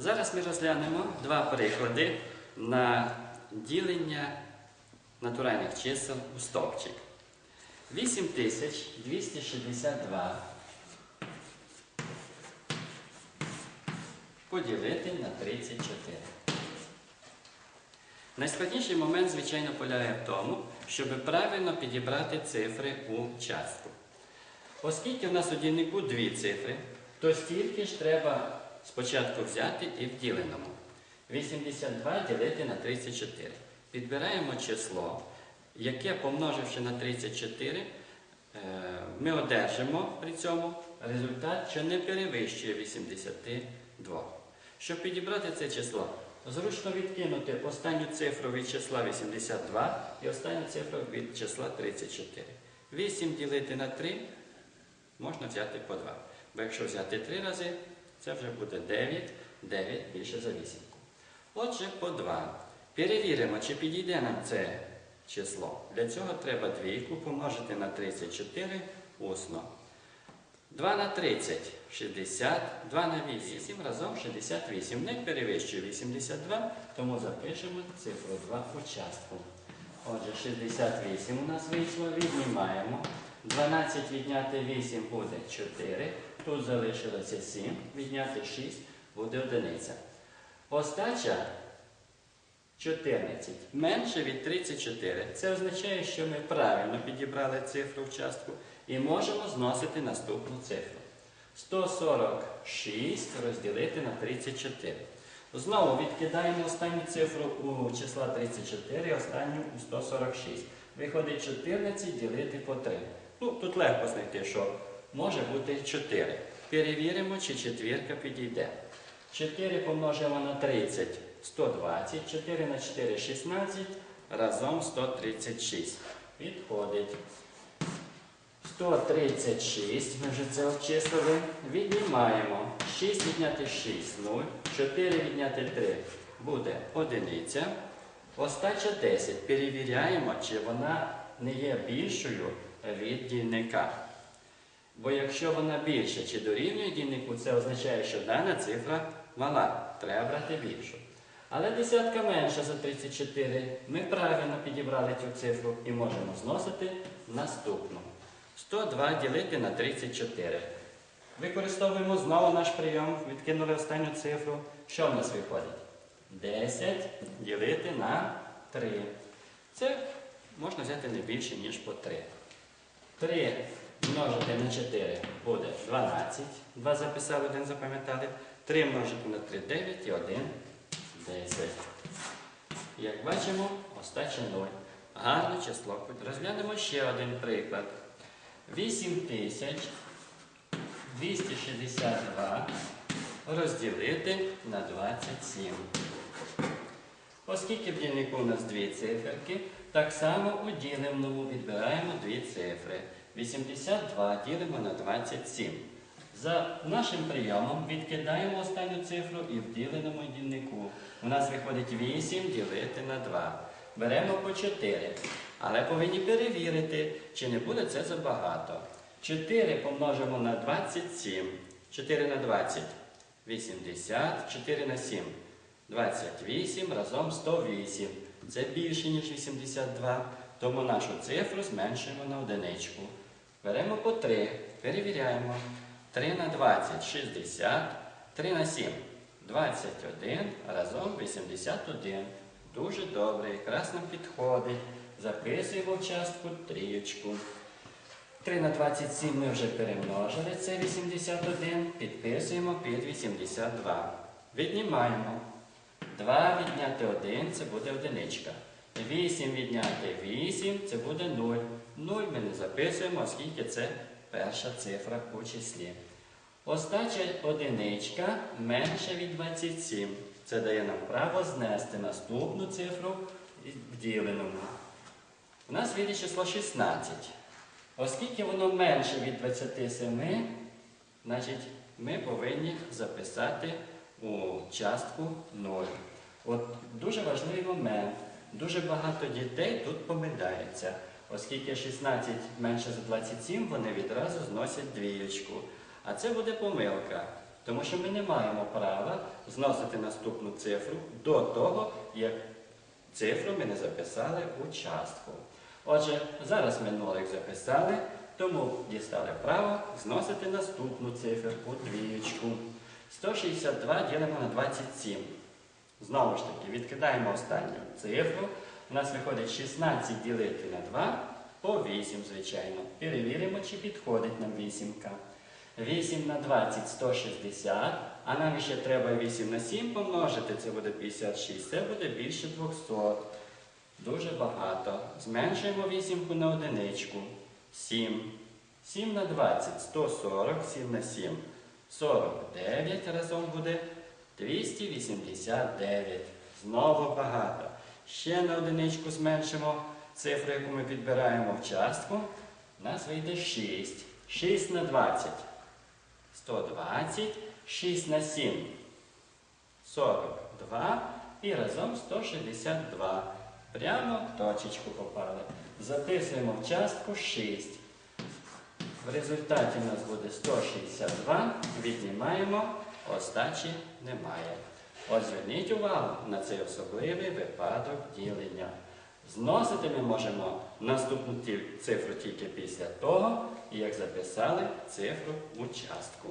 Зараз ми розглянемо два приклади на ділення натуральних чисел у стовпчик. 8262 поділити на 34. Найскладніший момент, звичайно, полягає в тому, щоб правильно підібрати цифри у частку. Оскільки в нас у дільнику дві цифри, то стільки ж треба спочатку взяти і в діленому. 82 ділити на 34. Підбираємо число, яке, помноживши на 34, е, ми одержимо при цьому результат, що не перевищує 82. Щоб підібрати це число, зручно відкинути останню цифру від числа 82 і останню цифру від числа 34. 8 ділити на 3 можна взяти по 2. Бо якщо взяти 3 рази, це вже буде 9, 9 більше за 8. Отже, по 2. Перевіримо, чи підійде нам це число. Для цього треба двійку помножити на 34 усно. 2 на 30 60, 2 на 8 разом 68. Не перевищує 82, тому запишемо цифру 2 у частку. Отже, 68 у нас вийшло, віднімаємо. 12 відняти 8 буде 4. Тут залишилося 7, відняти 6 буде одиниця. Остача 14 менше від 34. Це означає, що ми правильно підібрали цифру в частку і можемо зносити наступну цифру. 146 розділити на 34. Знову відкидаємо останню цифру у числа 34, останню у 146. Виходить 14 ділити по 3. Ну, тут легко знайти, що може бути 4. Перевіримо, чи четвірка підійде. 4 помножимо на 30 120, 4 на 4 16, разом 136. Відходить. 136, ми вже це обчислили. Віднімаємо 6 відняти 6, 0, 4 відняти 3 буде одиниця. Остача 10. Перевіряємо, чи вона не є більшою від дільника. Бо якщо вона більша чи дорівнює дільнику, це означає, що дана цифра мала. Треба брати більшу. Але десятка менша за 34. Ми правильно підібрали цю цифру і можемо зносити наступну. 102 ділити на 34. Використовуємо знову наш прийом, відкинули останню цифру. Що в нас виходить? 10 ділити на 3. Це можна взяти не більше, ніж по 3. 3 множити на 4 буде 12. 2 записали, 1 запам'ятали. 3 множити на 3 9 і 1 10. Як бачимо, остача 0. Гарне число. Розглянемо ще один приклад. 8262 розділити на 27. Оскільки в дільнику у нас дві циферки, так само у діленому відбираємо дві цифри. 82 ділимо на 27. За нашим прийомом відкидаємо останню цифру і в діленому дільнику. У нас виходить 8 ділити на 2. Беремо по 4. Але повинні перевірити, чи не буде це забагато. 4 помножимо на 27. 4 на 20 80, 4 на 7 28, разом 108. Це більше, ніж 82, тому нашу цифру зменшуємо на одиничку. Беремо по 3, перевіряємо. 3 на 20 60, 3 на 7 21, разом 81. Дуже добре, якраз нам підходить. Записуємо в частку трієчку. 3 на 27 ми вже перемножили, це 81. Підписуємо під 82. Віднімаємо. 2 відняти 1 це буде одиничка. 8 відняти 8 це буде 0. 0 ми не записуємо, оскільки це перша цифра у числі. Остача одиничка менша від 27. Це дає нам право знести наступну цифру в діленому. У нас вийде число 16. Оскільки воно менше від 27, значить ми повинні записати у частку 0. От дуже важливий момент. Дуже багато дітей тут помиляються. Оскільки 16 менше за 27, вони відразу зносять двієчку. А це буде помилка. Тому що ми не маємо права зносити наступну цифру до того, як цифру ми не записали у частку. Отже, зараз ми нолик записали, тому дістали право зносити наступну циферку, двієчку. 162 ділимо на 27. Знову ж таки, відкидаємо останню цифру. У нас виходить 16 ділити на 2 по 8, звичайно. Перевіримо, чи підходить нам вісімка. 8 на 20 160, а нам ще треба 8 на 7 помножити, це буде 56, це буде більше 200. Дуже багато. Зменшуємо вісімку на одиничку. 7. 7 на 20 140, 7 на 7 49 разом буде 289. Знову багато. Ще на одиничку зменшимо цифру, яку ми підбираємо в частку. У нас вийде 6. 6 на 20. 120, 6 на 7, 42 і разом 162. Прямо в точечку попали. Записуємо в частку 6. В результаті у нас буде 162. Віднімаємо, остачі немає. От зверніть увагу на цей особливий випадок ділення. Зносити ми можемо наступну цифру тільки після того, як записали цифру у частку.